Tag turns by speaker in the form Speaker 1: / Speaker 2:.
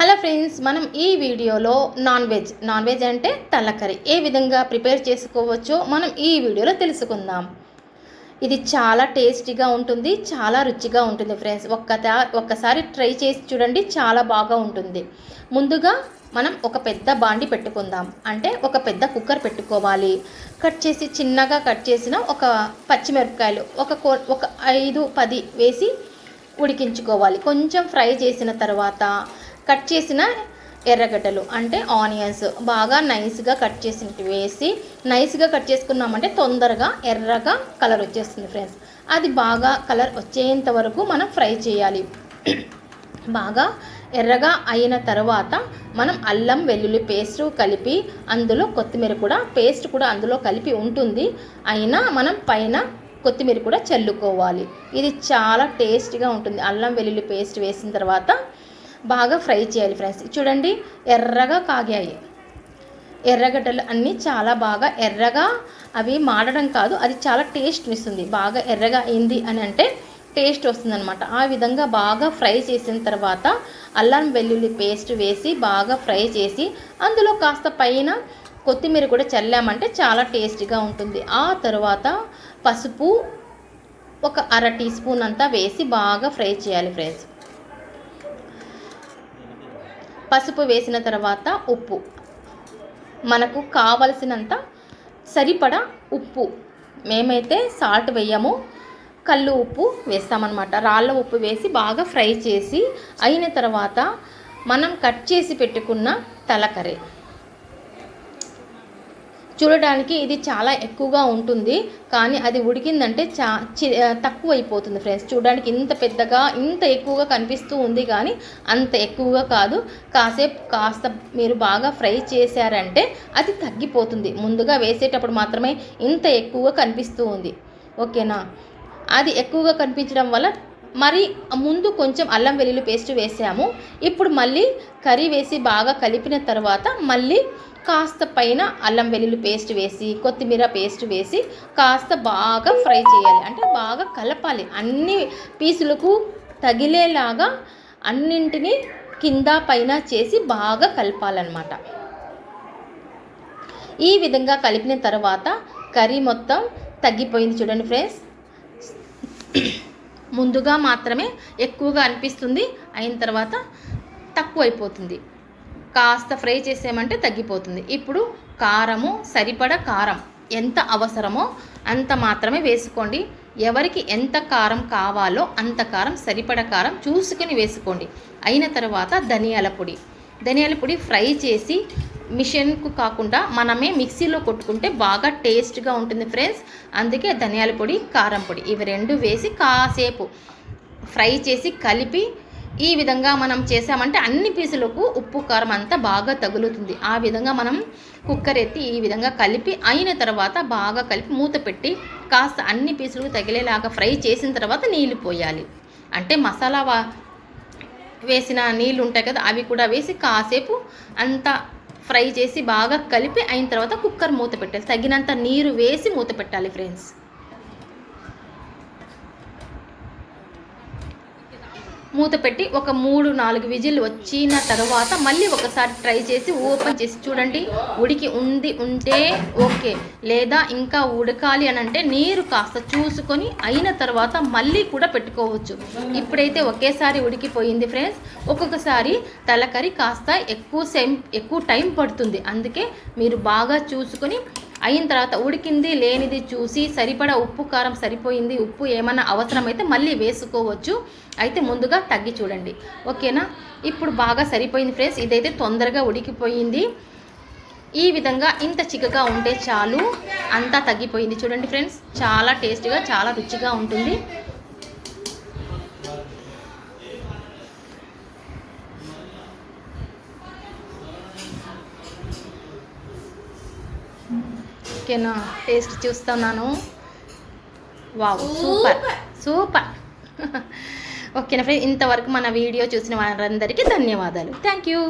Speaker 1: Hello friends మనం ఈ వీడియోలో నాన్ వెజ్ నాన్ వెజ్ అంటే తలకరి ఏ విధంగా ప్రిపేర్ చేసుకోవచ్చో మనం ఈ వీడియోలో తెలుసుకుందాం. ఇది చాలా టేస్టీగా ఉంటుంది చాలా రుచిగా ఉంటుంది ఫ్రెండ్స్. ఒక్క ఒక్కసారి ట్రై చేసి చూడండి చాలా బాగా ఉంటుంది. ముందుగా మనం ఒక పెద్ద బాండి పెట్టుకుందాం. అంటే ఒక పెద్ద కుక్కర్ పెట్టుకోవాలి. కట్ చేసి చిన్నగా కట్ చేసిన ఒక పచ్చిమిరపకాయలు ఒక కో ఒక ఐదు పది వేసి ఉడికించుకోవాలి. కొంచెం ఫ్రై చేసిన తర్వాత కట్ చేసిన ఎర్రగడ్డలు అంటే ఆనియన్స్ బాగా నైస్గా కట్ చేసినట్టు వేసి నైస్గా కట్ చేసుకున్నామంటే తొందరగా ఎర్రగా కలర్ వచ్చేస్తుంది ఫ్రెండ్స్. అది బాగా కలర్ వచ్చేంత వరకు మనం ఫ్రై చేయాలి. బాగా ఎర్రగా అయిన తర్వాత మనం అల్లం వెల్లుల్లి పేస్ట్ కలిపి అందులో కొత్తిమీర కూడా పేస్ట్ కూడా అందులో కలిపి ఉంటుంది. అయినా మనం పైన కొత్తిమీర కూడా చల్లుకోవాలి. ఇది చాలా టేస్ట్గా ఉంటుంది. అల్లం వెల్లుల్లి పేస్ట్ వేసిన తర్వాత బాగా ఫ్రై చేయాలి ఫ్రెండ్స్. చూడండి ఎర్రగా కాగాయి. ఎర్రగడ్డలు అన్నీ చాలా బాగా ఎర్రగా అవి మాడడం కాదు అది చాలా టేస్ట్ ఇస్తుంది బాగా ఎర్రగా అయింది అని అంటే టేస్ట్ వస్తుందన్నమాట. ఆ విధంగా బాగా ఫ్రై చేసిన తర్వాత అల్లం వెల్లుల్లి పేస్ట్ వేసి బాగా ఫ్రై చేసి అందులో కాస్త పైన కొత్తిమీర కూడా చల్లామంటే చాలా టేస్టీగా ఉంటుంది. ఆ తర్వాత పసుపు ఒక అర టీ స్పూన్ అంతా వేసి బాగా ఫ్రై చేయాలి ఫ్రెండ్స్. పసుపు వేసిన తర్వాత ఉప్పు. మనకు కావలసినంత సరిపడా ఉప్పు. మేమైతే సాల్ట్ వేయము కళ్ళు ఉప్పు వేస్తామన్నమాట. రాళ్ళ ఉప్పు వేసి బాగా ఫ్రై చేసి అయిన తర్వాత మనం కట్ చేసి పెట్టుకున్న తలకరే చూడడానికి ఇది చాలా ఎక్కువగా ఉంటుంది. కానీ అది ఉడికిందంటే చా తక్కువ అయిపోతుంది ఫ్రెండ్స్. చూడడానికి ఇంత పెద్దగా ఇంత ఎక్కువగా కనిపిస్తూ ఉంది కానీ అంత ఎక్కువగా కాదు. కాసేపు కాస్త మీరు బాగా ఫ్రై చేశారంటే అది తగ్గిపోతుంది. ముందుగా వేసేటప్పుడు మాత్రమే ఇంత ఎక్కువగా కనిపిస్తూ ఉంది. ఓకేనా? అది ఎక్కువగా కనిపించడం వల్ల మరి ముందు కొంచెం అల్లం వెల్లుల్లి పేస్ట్ వేసాము. ఇప్పుడు మళ్ళీ కర్రీ వేసి బాగా కలిపిన తర్వాత మళ్ళీ కాస్త పైన అల్లం వెల్లుల్లి పేస్ట్ వేసి కొత్తిమీర పేస్ట్ వేసి కాస్త బాగా ఫ్రై చేయాలి. అంటే బాగా కలపాలి. అన్ని పీసులకు తగిలేలాగా అన్నింటినీ కింద పైన చేసి బాగా కలపాలన్నమాట. ఈ విధంగా కలిపిన తర్వాత కర్రీ మొత్తం తగ్గిపోయింది చూడండి ఫ్రెండ్స్. ముందుగా మాత్రమే ఎక్కువగా అనిపిస్తుంది. అయిన తర్వాత తక్కువ అయిపోతుంది కాస్త ఫ్రై చేసేమంటే తగ్గిపోతుంది. ఇప్పుడు కారము సరిపడ కారం ఎంత అవసరమో అంత మాత్రమే వేసుకోండి. ఎవరికి ఎంత కారం కావాలో అంత కారం సరిపడ కారం చూసుకొని వేసుకోండి. అయిన తర్వాత ధనియాల పొడి. ధనియాల పొడి ఫ్రై చేసి మిషన్కు కాకుండా మనమే మిక్సీలో కొట్టుకుంటే బాగా టేస్ట్గా ఉంటుంది ఫ్రెండ్స్. అందుకే ధనియాల పొడి కారం పొడి ఇవి రెండు వేసి కాసేపు ఫ్రై చేసి కలిపి ఈ విధంగా మనం చేసామంటే అన్ని పీసులకు ఉప్పు కారం అంతా బాగా తగులుతుంది. ఆ విధంగా మనం కుక్కర్ ఎత్తి ఈ విధంగా కలిపి అయిన తర్వాత బాగా కలిపి మూత పెట్టి కాస్త అన్ని పీసులకు తగిలేలాగా ఫ్రై చేసిన తర్వాత నీళ్ళు పోయాలి. అంటే మసాలా వేసిన నీళ్ళు ఉంటాయి కదా అవి కూడా వేసి కాసేపు అంతా ఫ్రై చేసి బాగా కలిపి అయిన తర్వాత కుక్కర్ మూత పెట్టాలి. తగినంత నీరు వేసి మూత పెట్టాలి ఫ్రెండ్స్. మూత పెట్టి ఒక మూడు నాలుగు విజిల్ వచ్చిన తర్వాత మళ్ళీ ఒకసారి ట్రై చేసి ఓపెన్ చేసి చూడండి. ఉడికి ఉంది ఉంటే ఓకే. లేదా ఇంకా ఉడకాలి అని అంటే నీరు కాస్త చూసుకొని అయిన తర్వాత మళ్ళీ కూడా పెట్టుకోవచ్చు. ఇప్పుడైతే ఒకేసారి ఉడికిపోయింది ఫ్రెండ్స్. ఒక్కొక్కసారి తలకరి కాస్త ఎక్కువ సేమ్ ఎక్కువ టైం పడుతుంది. అందుకే మీరు బాగా చూసుకొని అయిన తర్వాత ఉడికింది లేనిది చూసి సరిపడా ఉప్పు కారం సరిపోయింది ఉప్పు ఏమైనా అవసరమైతే మళ్ళీ వేసుకోవచ్చు. అయితే ముందుగా తగ్గి చూడండి. ఓకేనా? ఇప్పుడు బాగా సరిపోయింది ఫ్రెండ్స్. ఇదైతే తొందరగా ఉడికిపోయింది. ఈ విధంగా ఇంత చిక్కగా ఉంటే చాలు. అంతా తగ్గిపోయింది. చూడండి ఫ్రెండ్స్. చాలా టేస్టీగా చాలా రుచిగా ఉంటుంది. ఓకేనా టేస్ట్ చూస్తున్నాను. వావ్ సూపర్ సూపర్ ఓకేనా ఫ్రెండ్ ఇంతవరకు మన వీడియో చూసిన వారందరికీ ధన్యవాదాలు. Thank you